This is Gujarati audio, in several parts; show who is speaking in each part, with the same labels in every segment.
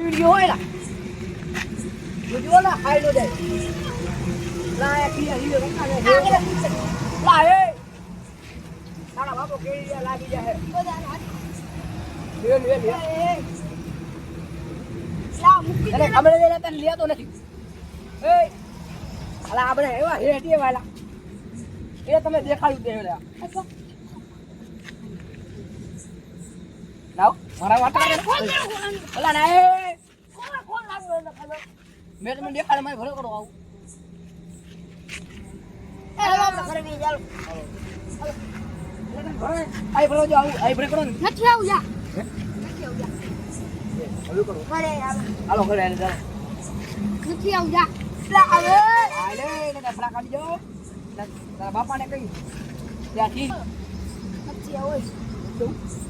Speaker 1: વીડિયો હોય વીડિયો બાપો કેડી લાગી જાય લે લે લે. લેતો નથી. એ. અલા આપણે એવા હેટી વાલા. એ તમે દેખાડું દે લાવ. મારા વાટા. ના મેં તમને દેખાડે મારે ભરો કરો આવું. જો આવું ને.
Speaker 2: નથી આવું જા.
Speaker 1: હલું કરો. હાલો. ઘરે આને ચાલો.
Speaker 2: નથી આવું જા. લા આવે
Speaker 1: આલે ને ફડા કાઢી જાઓ. તારા બાપાને કહી. ત્યાંથી.
Speaker 2: નથી આવું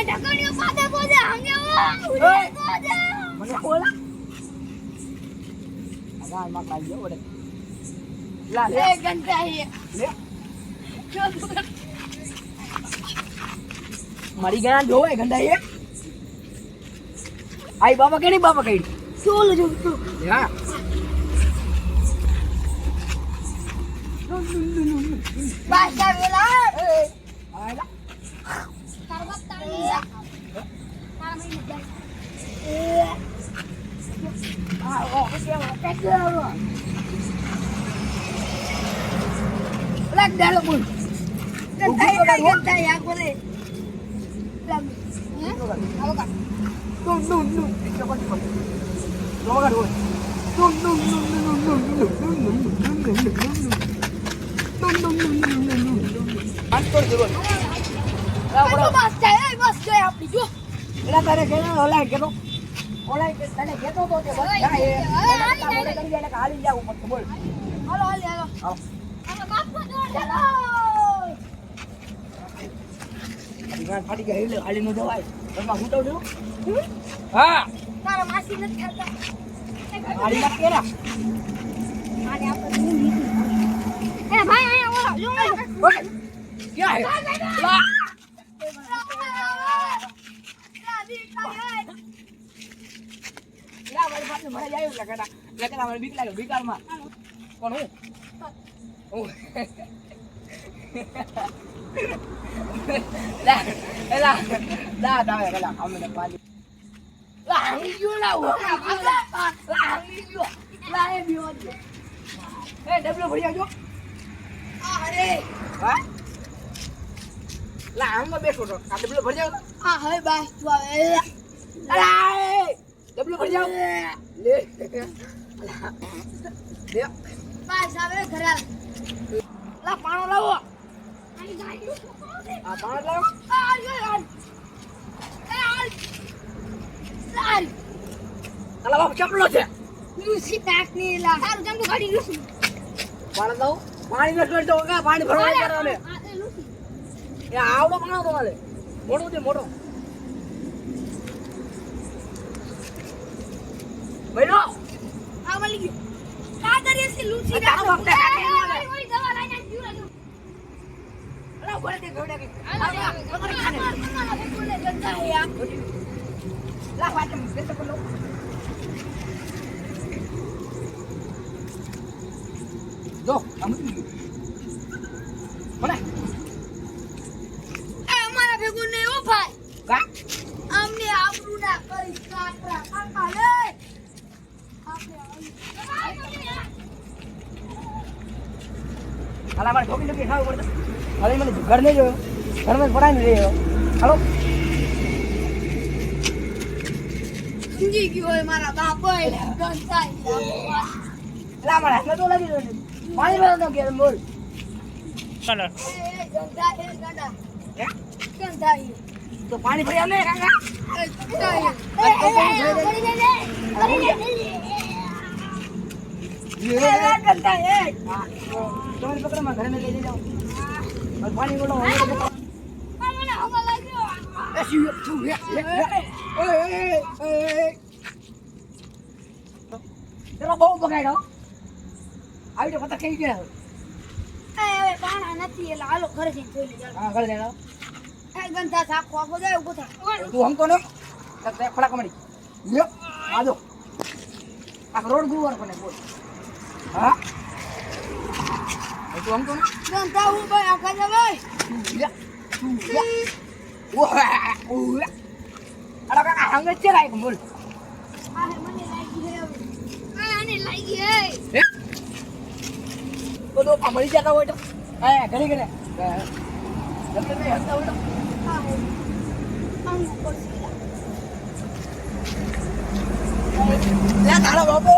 Speaker 2: એ ઢકણીઓ પાદે બોલે હંગે હો ઉડે
Speaker 1: મને બોલા. આગા માં કાઈ જો ઓડે લા લે.
Speaker 2: એ ઘંટા હે
Speaker 1: લે. મારી ગયા જોવે ગંડા એ આઈ બાબા કેડી બાબા કેડી
Speaker 2: સોલ જો તો?
Speaker 1: હા
Speaker 2: બાસા વેલા
Speaker 1: આયલા
Speaker 2: તાર બાપ તારી જા તારા મહિને જાય
Speaker 1: આ ઓ કેવા કેવા લાગ દાલો બોલ
Speaker 2: ઘંટા હે ઘંટા હે આ બોલે લાગ હે આવો કા
Speaker 1: ડું ડું ડું એટલે કોણ કોણ જોગા રોય ડું ડું ડું ડું ડું ડું ડું ડું ડું ડું ડું ડું ડું આજ તો જરો લા
Speaker 2: તો
Speaker 1: બરો
Speaker 2: બસ જાય એ બસ જાય આપડી જો
Speaker 1: એલા તારે કે ઓલા કે ઓલાઈ ઓલા કે તને કેતો તો કે બસ જાય એ મોડે કરી એટલે હાલી જાવ ઉપર બોલ.
Speaker 2: હાલો હાલો હાલો.
Speaker 1: હાલો.
Speaker 2: બાપ કો દોડ ચાલો
Speaker 1: ગાન ફાટી ગયા એટલે હાલી નો જવાય. તમે હું તો હા.
Speaker 2: તારા માસી નથી ખાતા.
Speaker 1: હાલી ના કેરા.
Speaker 2: આને આપણે હું લીધી. એ ભાઈ અહીંયા ઓલા જો
Speaker 1: ઓય ક્યાં હે? પાસે મને જાય એટલે કટા મને બીક લાગે બીકારમાં કોણ હું? હું? લા એલા લા દાવે કલા અમે પાલી લા ગયો લા હું? લા આવી ગયો. લા એ બીઓ એ ડબલો ભરી આવજો.
Speaker 2: અરે.
Speaker 1: હા? લા આમાં બેઠો તો આ ડબલો ભરી જાવ
Speaker 2: આ હવે બસ આવે.
Speaker 1: ડબલો ભરી જાવ લે લે
Speaker 2: બસ આવે ઘરે
Speaker 1: લા પાણો લાવો આ પાણો લાવો
Speaker 2: આ જો આ સાર
Speaker 1: અલા બાપ ચપલો છે
Speaker 2: લુસી પેકની લા સારું જંગુ ગાડી લુસી
Speaker 1: પાણી લાવો પાણી વેસ્ટ પાણી ભરવા કરવાને એ આવડો પાણો મોટો મોટો
Speaker 2: છે લૂસી
Speaker 1: રાખો. જો
Speaker 2: સમજી ગયું
Speaker 1: હાલા મારે ઠોકી ઠોકી ખાવું હવે મને ઘર નહીં ઘરમાં પડાય ને રહ્યો હાલો
Speaker 2: સમજી ગયો મારા બાપો
Speaker 1: લા મારા હાથમાં લાગી રહ્યો પાણી ભરો તો પાણી ભરી આવે
Speaker 2: લાગ્યો
Speaker 1: એ શિવ, શિવ, લે, લે, લે. ઓય, ઓય, ઓય, ઓય. ચલો બહુ આવી તો પતા કઈ ગયા.
Speaker 2: હવે પાણા નથી એટલે હાલો ઘરે જઈને જોઈ લેજો
Speaker 1: હા ઘરે જઈને.
Speaker 2: એ ગંધા થાકો આખો જાય ઊભો થાય.
Speaker 1: તું હમતો ને. તે કમડી લ્યો આજો આ રોડ ગુવાર કોને બોલ. હા. તું હમતો ને
Speaker 2: ગંધા હું ભાઈ આખા જાય ભાઈ
Speaker 1: ઓહા ઓહા અરે કાકા હંગે છે કાઈ બોલ.
Speaker 2: આ હે? મને લાગી હે આ આને લાગી હે
Speaker 1: હે તો તો આ મળી જતા હોય તો. હે ઘરે ઘરે. જલ્દી નહીં હસતા હોય તો.
Speaker 2: આ હે આમ સીધા
Speaker 1: લે બાપો.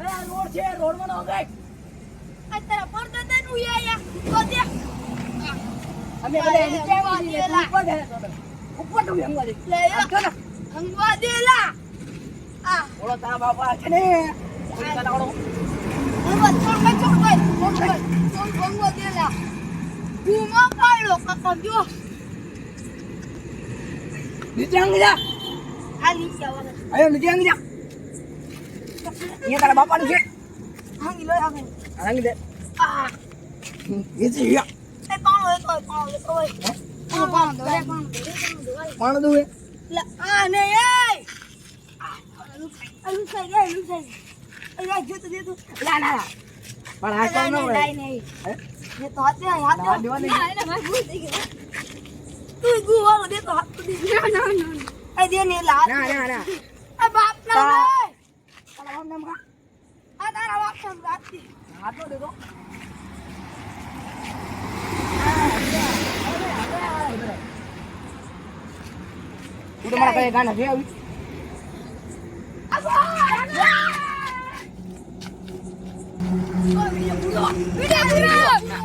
Speaker 1: અરે રોડ છે રોડમાં નો ગાય
Speaker 2: આ તારા પડદા દે નું યા યા તો દે
Speaker 1: અમે બધા નીચે આવી જઈએ, તું ઉપર જાય તો. ઉપર તું હંગવા
Speaker 2: પાણ દુવે આ
Speaker 1: ને
Speaker 2: એ? અલુ સાઈ ગઈ અલુ સાઈ અરે જો તો દે તો
Speaker 1: લા
Speaker 2: ના લા પણ
Speaker 1: આ
Speaker 2: કામ
Speaker 1: ન હોય.
Speaker 2: એ તો હાથે હાથે ના એને
Speaker 1: ભાઈ
Speaker 2: ભૂલ થઈ ગયો તું ગુવાનો દે
Speaker 1: તો હાથ
Speaker 2: તો દે ના
Speaker 1: ના. ના આ દે ને
Speaker 2: લા
Speaker 1: ના ના ના
Speaker 2: આ બાપ ના
Speaker 1: રે
Speaker 2: આ
Speaker 1: તારા બાપ
Speaker 2: સમ રાતી
Speaker 1: હાથ તો દે તો. આપણે ગાના જે આવી!
Speaker 2: Video video